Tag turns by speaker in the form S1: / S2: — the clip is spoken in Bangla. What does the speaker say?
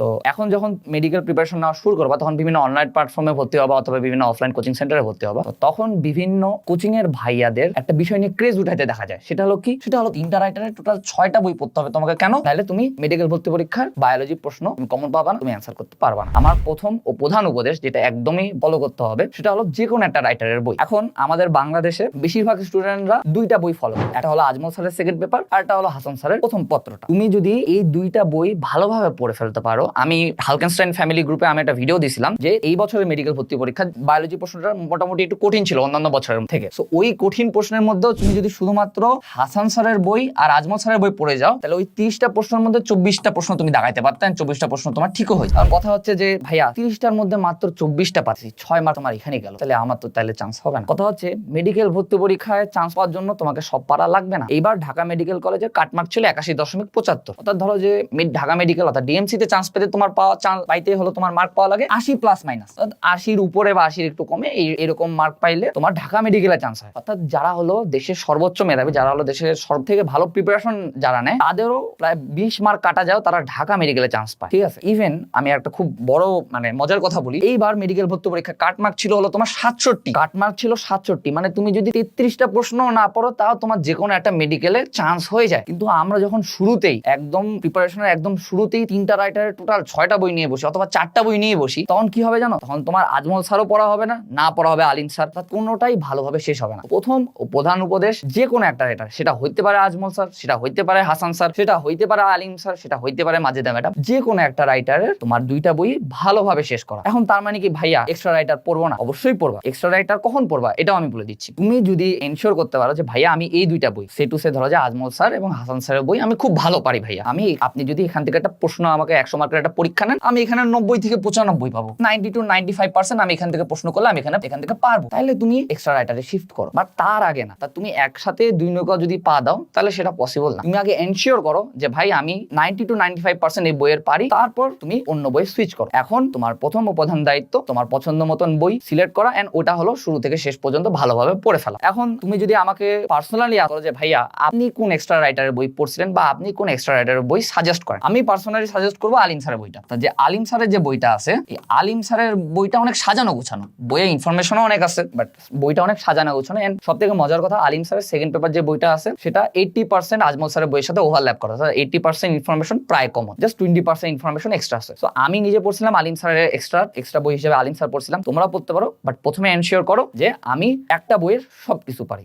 S1: তো এখন যখন মেডিকেল প্রিপারেশন নেওয়া শুরু করবা, তখন বিভিন্ন অনলাইন প্ল্যাটফর্মে ভর্তি হবা অথবা বিভিন্ন অফলাইন কোচিং সেন্টারে ভর্তি হবা। তখন বিভিন্ন কোচিং এর ভাইয়াদের একটা বিষয় নিয়ে ক্রেজ উঠাইতে দেখা যায়। সেটা হলো কি? সেটা হলো তিনটা রাইটারের টোটাল ছয়টা বই পড়তে হবে তোমাকে। কেন? তাহলে তুমি মেডিকেল ভর্তি পরীক্ষার বায়োলজি প্রশ্ন কমন পাবা না, তুমি অ্যান্সার করতে পারবা না। আমার প্রথম ও প্রধান উপদেশ যেটা একদমই ফলো করতে হবে, সেটা হলো যে কোনো একটা রাইটারের বই। এখন আমাদের বাংলাদেশে বেশিরভাগ স্টুডেন্টরা দুইটা বই ফলো করে। একটা হলো আজমল স্যারের সেকেন্ড পেপার আর একটা হলো হাসান স্যারের প্রথম পত্রটা। তুমি যদি এই দুইটা বই ভালোভাবে পড়ে ফেলতে পারো আমি হালকেনস্টাইন ফ্যামিলি গ্রুপে আমি একটা ভিডিও দিছিলাম যে এই বছরের মেডিকেল ভর্তি পরীক্ষা বায়োলজি প্রশ্নটা মোটামুটি একটু কঠিন ছিল অন্যান্য বছরের থেকে। সো ওই কঠিন প্রশ্নের মধ্যেও তুমি যদি শুধুমাত্র হাসান স্যারের বই আর আজমল স্যারের বই পড়ে যাও, তাহলে ওই তিরিশটা প্রশ্নের মধ্যে চব্বিশটা প্রশ্ন তুমি দাগাইতে পারতেন চব্বিশটা প্রশ্ন তোমার ঠিকও হয়েছে। আর কথা হচ্ছে যে, ভাইয়া, তিরিশটার মধ্যে মাত্র চব্বিশটা পাচ্ছি, ছয় মার্ক তোমার এখানে গেল, তাহলে আমার তো তাহলে চান্স হবে না। কথা হচ্ছে মেডিকেল ভর্তি পরীক্ষায় চান্স পাওয়ার জন্য তোমাকে সব পারা লাগবে না। এইবার ঢাকা মেডিকেল কলেজের কাটমার্ক ছিল একাশি দশমিক পঁচাত্তর। অর্থাৎ ধরো যে ঢাকা মেডিকেল অর্থাৎ ডিএমসি তে চান্স পেতে তোমার পাওয়া চান্স পাইতে হলো তোমার মার্ক পাওয়া লাগে আশি প্লাস মাইনাস আশির উপরে বা আশির একটু কমে এই, এরকম মার্ক পাইলে তোমার ঢাকা মেডিকেলে চান্স হয়। অর্থাৎ যারা হলো দেশের সর্বোচ্চ মেধাবী, যারা হলো দেশের সব থেকে ভালো প্রিপারেশন যারা নেয়, তাদেরও প্রায় বিশ মার্ক কাটা যাও, তারা ঢাকা মেডিকেলে চান্স পায়। ঠিক আছে? ইভেন আমি একটা খুব বড় মানে মজার কথা বলি, এইবার মেডিকেল ভর্তি পরীক্ষা কাটমার্ক ছিল হলো তোমার সাতষট্টি। কাটমার্ক ছিল সাতষট্টি মানে তুমি যদি তেত্রিশটা প্রশ্ন না পড়ো, তাও তোমার যে কোনো একটা মেডিকেলে চান্স হয়ে যায়। কিন্তু আমরা যখন শুরুতেই, একদম প্রিপারেশনের একদম শুরুতেই তিনটা রাইটারের টোটাল ছয়টা বই নিয়ে বসি, অথবা চারটা বই নিয়ে বসি। তখন কি হবে জানো? তখন তোমার আজমল স্যারও পড়া হবে না না পড়া হবে আলিম স্যার। অর্থাৎ কোনোটাই ভালোভাবে শেষ হবে না। প্রথম ও প্রধান উপদেশ যে কোনো একটা রাইটার সেটা হইতে পারে আজমল স্যার, সেটা হইতে পারে হাসান স্যার, সেটা হইতে পারে আলিম স্যার, সেটা হইতে পারে মাঝে মাজেদা ম্যাডাম। যে কোনো একটা রাইটারের তোমার দুইটা বই ভালোভাবে শেষ করা। এখন তার মানে কি, ভাইয়া এক্সট্রা রাইটার পড়ব না? অবশ্যই পড়বা। এক্সট্রা রাইটার কখন পড়বা? এটাও আমি বলে দিচ্ছি। তুমি যদি এনশিওর করতে পারো যে, ভাইয়া, আমি এই দুইটা বই, সে টু সে ধরো যে আজমল স্যার এবং হাসান স্যারের বই, আমি খুব ভালো পারি ভাইয়া। আমি, আপনি যদি এখান থেকে একটা প্রশ্ন আমাকে একশো মার্কের একটা পরীক্ষা নেন, আমি এখানে নব্বই থেকে পঁচানব্বই পাবো। Ninety two ninety five percent আমি এখান থেকে প্রশ্ন করলে আমি এখানে, এখান থেকে পারব। তাহলে তুমি এক্সট্রা রাইটারে শিফট করো। বাট তার আগে না, তা তুমি একসাথে দুই নৌকা যদি পা দাও, তাহলে সেটা পসিবল না। তুমি আগে এনশিওর করো যে ভাই আমি ninety two ninety five percent এই বইয়ের পারি, তারপর তুমি অন্য বই সুইচ করো। এখন তোমার প্রথম ও প্রধান দায়িত্ব, তোমার পছন্দ মতন বই সিলেক্ট করা এন্ড ওটা হলো শুরু থেকে শেষ পর্যন্ত ভালোভাবে পড়ে ফেলা। এখন তুমি যদি আমাকে পার্সোনালি আসো যে ভাইয়া, আপনি কোন এক্সট্রা রাইটারের বই পড়ছিলেন বা আপনি কোন এক্সট্রা রাইটারের বই সাজেস্ট করেন? আমি পার্সোনালি সাজেস্ট করব আলিম স্যারের বইটা। তা যে আলিম স্যারের যে বইটা আছে, এই আলিম স্যারের বইটা অনেক সাজানো গোছানো। বইয়ে ইনফরমেশনও অনেক আছে বাট বইটা অনেক সাজানো গোছানো। এন্ড সব থেকে মজার কথা, আলিম স্যারের সেকেন্ড পেপার যে বইটা আছে, সেটা এইটটি পার্সেন্ট আজমল স্যারের বইয়ের সাথে ওভারল্যাপ করা। এইটটি পার্সেন্ট ইনফরমেশন প্রায় common just twenty percent information extra আছে। তো আমি নিজে পড়ছিলাম আলিম স্যারের এক্সট্রা এক্সট্রা বই হিসেবে আলিম স্যার পড়ছিলাম তোমরা পড়তে পারো বাট প্রথমে এনশিওর করো যে আমি একটা বইয়ের সবকিছু পারি।